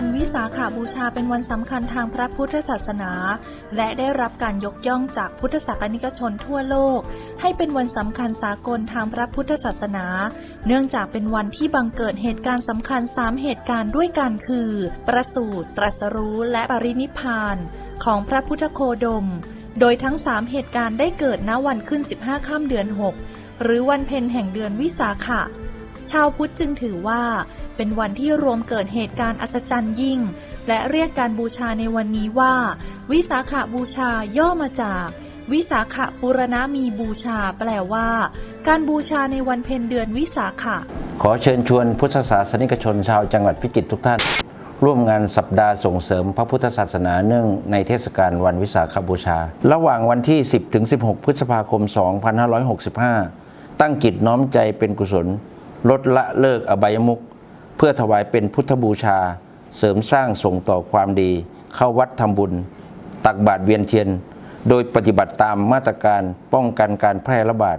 วันวิสาขาบูชาเป็นวันสำคัญทางพระพุทธศาสนา และได้รับการยกย่องจากพุทธศาสนิกชนทั่วโลก ให้เป็นวันสำคัญสากลทางพระพุทธศาสนา เนื่องจากเป็นวันที่บังเกิดเหตุการณ์สำคัญ 3 เหตุการณ์ด้วยกันคือ ประสูติตรัสรู้และปรินิพพานของพระพุทธโคดม โดยทั้ง 3 เหตุการณ์ได้เกิดณวันขึ้น 15 ข้ามเดือน 6 หรือวันเพ็ญแห่งเดือนวิสาขะ ชาวพุทธจึงถือว่า เป็นวันที่รวมเกิดเหตุการณ์อัศจรรย์ยิ่ง และเรียกการบูชาในวันนี้ว่า วิสาขบูชาย่อมาจาก วิสาขปุรณมีบูชา แปลว่า การบูชาในวันเพ็ญเดือนวิสาขะขอเชิญชวนพุทธศาสนิกชนชาวจังหวัดพิจิตรทุกท่าน ร่วมงานสัปดาห์ส่งเสริมพระพุทธศาสนาเนื่องในเทศกาลวันวิสาขบูชา ระหว่างวันที่ 10 ถึง 16 พฤษภาคม 2565 ตั้งจิตน้อมใจเป็นกุศล ลดละเลิกอบายมุขเพื่อถวายเป็นพุทธบูชา เสริมสร้างส่งต่อความดี เข้าวัดทำบุญ ตักบาตรเวียนเทียน โดยปฏิบัติตามมาตรการป้องกันการแพร่ระบาด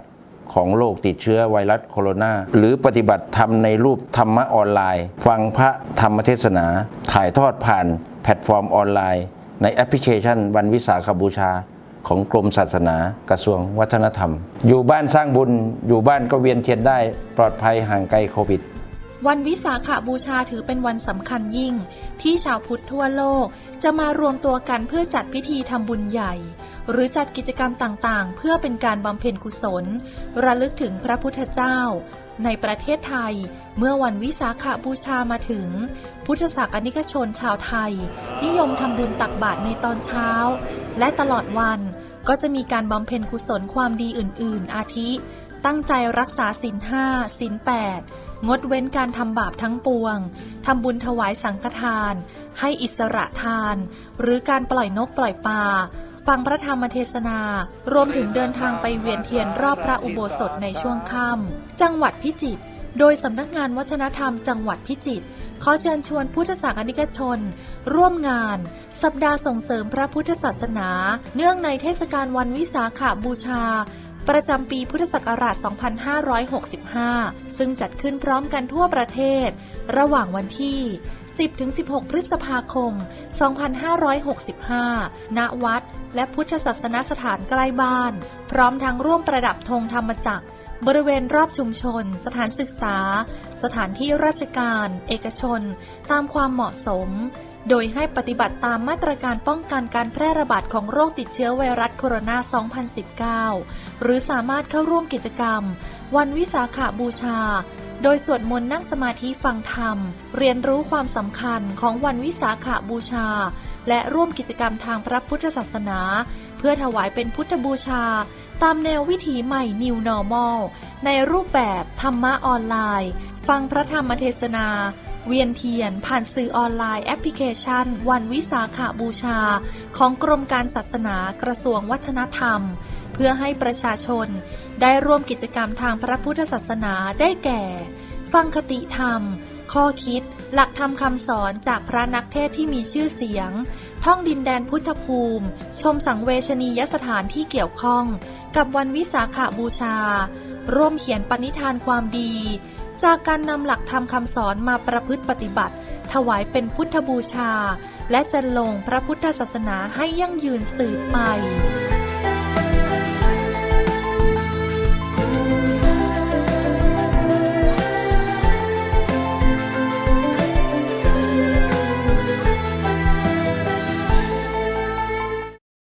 ของโรคติดเชื้อไวรัสโคโรนาหรือปฏิบัติธรรมในรูปธรรมะออนไลน์ ฟังพระธรรมเทศนา ถ่ายทอดผ่านแพลตฟอร์มออนไลน์ ในแอปพลิเคชันวันวิสาขบูชา ของกรมศาสนากระทรวงวัฒนธรรม อยู่บ้านสร้างบุญ อยู่บ้านก็เวียนเทียนได้ ปลอดภัยห่างไกลโควิด วันวิสาขบูชาถือเป็นวันสำคัญยิ่ง ที่ชาวพุทธทั่วโลก จะมารวมตัวกันเพื่อจัดพิธีทำบุญใหญ่ หรือจัดกิจกรรมต่างๆ เพื่อเป็นการบำเพ็ญกุศล ระลึกถึงพระพุทธเจ้า ในประเทศไทย เมื่อวันวิสาขบูชามาถึงพุทธศาสนิกชนชาวไทย นิยมทำบุญตักบาตรในตอนเช้า และตลอดวัน ก็จะมีการบำเพ็ญกุศลความดีอื่น ๆ อาทิ ตั้งใจรักษาศีลห้าศีลแปดงดเว้นการทำบาปทั้งปวง ทำบุญถวายสังฆทาน ให้อิสระทาน หรือการปล่อยนกปล่อยปลา ฟังพระธรรมเทศนา รวมถึงเดินทางไปเวียนเทียนรอบพระอุโบสถในช่วงค่ำ จังหวัดพิจิตร โดยสำนักงานวัฒนธรรมจังหวัดพิจิตร ขอเชิญชวนพุทธศาสนิกชน ร่วมงาน สัปดาห์ส่งเสริมพระพุทธศาสนา เนื่องในเทศกาลวันวิสาขบูชา ประจำปีพุทธศักราช 2565 ซึ่งจัดขึ้นพร้อมกันทั่วประเทศ ระหว่างวันที่ 10-16 พฤษภาคม 2565 ณ วัด และพุทธศาสนสถานใกล้บ้าน พร้อมทั้งร่วมประดับธงธรรมจักร บริเวณรอบชุมชน สถานศึกษา สถานที่ราชการ เอกชน ตามความเหมาะสม โดยให้ปฏิบัติตามมาตรการป้องกันการแพร่ระบาดของโรคติดเชื้อไวรัสโคโรนา 2019 หรือสามารถเข้าร่วมกิจกรรม วันวิสาขาบูชา โดยสวดมนต์นั่งสมาธิฟังธรรม เรียนรู้ความสำคัญของวันวิสาขาบูชา และร่วมกิจกรรมทางพระพุทธศาสนา เพื่อถวายเป็นพุทธบูชา ตามแนววิถีใหม่ New Normal ในรูปแบบธรรมะออนไลน์ ฟังพระธรรมเทศนา เวียนเทียน ผ่านสื่อออนไลน์แอปพลิเคชัน วันวิสาขาบูชา ของกรมการศาสนากระทรวงวัฒนธรรม เพื่อให้ประชาชน ได้ร่วมกิจกรรมทางพระพุทธศาสนาได้แก่ ฟังคติธรรม ข้อคิด หลักธรรมคำสอนจากพระนักเทศที่มีชื่อเสียง ท่องดินแดนพุทธภูมิ ชมสังเวชนียสถานที่เกี่ยวข้อง กับวันวิสาขาบูชา ร่วมเขียนปณิธานความดี จากการนำหลักธรรมคำสอนมาประพฤติปฏิบัติ ถวายเป็นพุทธบูชา และจันลงพระพุทธศาสนาให้ยั่งยืนสืบไป